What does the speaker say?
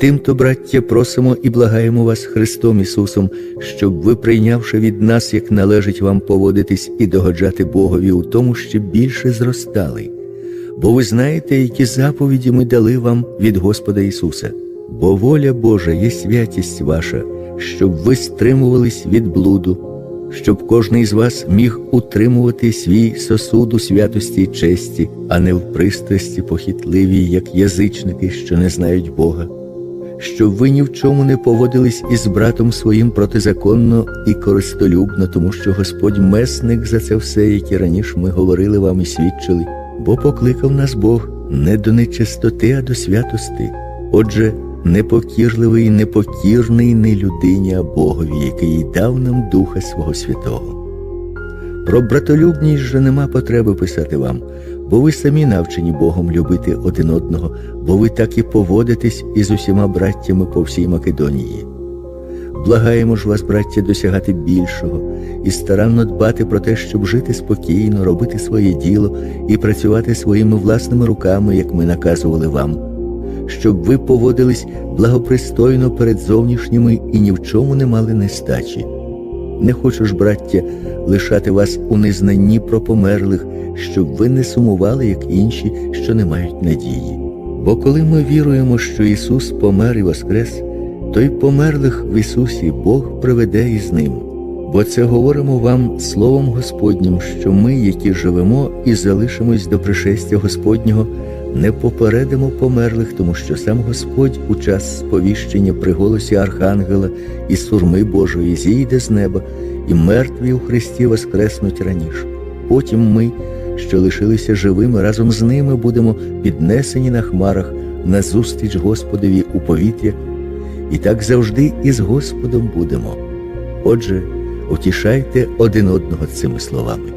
Тимто, браття, просимо і благаємо вас Христом Ісусом, щоб ви, прийнявши від нас, як належить вам поводитись і догоджати Богові у тому, ще більше зростали. Бо ви знаєте, які заповіді ми дали вам від Господа Ісуса. Бо воля Божа є святість ваша, щоб ви стримувались від блуду, щоб кожний з вас міг утримувати свій сосуд у святості й честі, а не в пристрасті похитливій, як язичники, що не знають Бога щоб ви ні в чому не поводились із братом своїм протизаконно і користолюбно, тому що Господь месник за це все, яке раніше ми говорили вам і свідчили, бо покликав нас Бог не до нечистоти, а до святости. Отже, непокірливий, непокірний не людині, а Богові, який дав нам Духа Свого Святого. Про братолюбність же нема потреби писати вам, бо ви самі навчені Богом любити один одного, бо ви так і поводитесь із усіма браттями по всій Македонії. Благаємо ж вас, браття, досягати більшого і старанно дбати про те, щоб жити спокійно, робити своє діло і працювати своїми власними руками, як ми наказували вам, щоб ви поводились благопристойно перед зовнішніми і ні в чому не мали нестачі. Не хочу ж, браття, лишати вас у незнанні про померлих, щоб ви не сумували, як інші, що не мають надії. Бо коли ми віруємо, що Ісус помер і воскрес, то й померлих в Ісусі Бог приведе із ним. Бо це говоримо вам Словом Господнім, що ми, які живемо і залишимось до пришестя Господнього, не попередимо померлих, тому що сам Господь у час сповіщення при голосі Архангела і сурми Божої зійде з неба, і мертві у Христі воскреснуть раніше. Потім ми, що лишилися живими, разом з ними будемо піднесені на хмарах назустріч Господові у повітря, і так завжди із Господом будемо. Отже, утішайте один одного цими словами.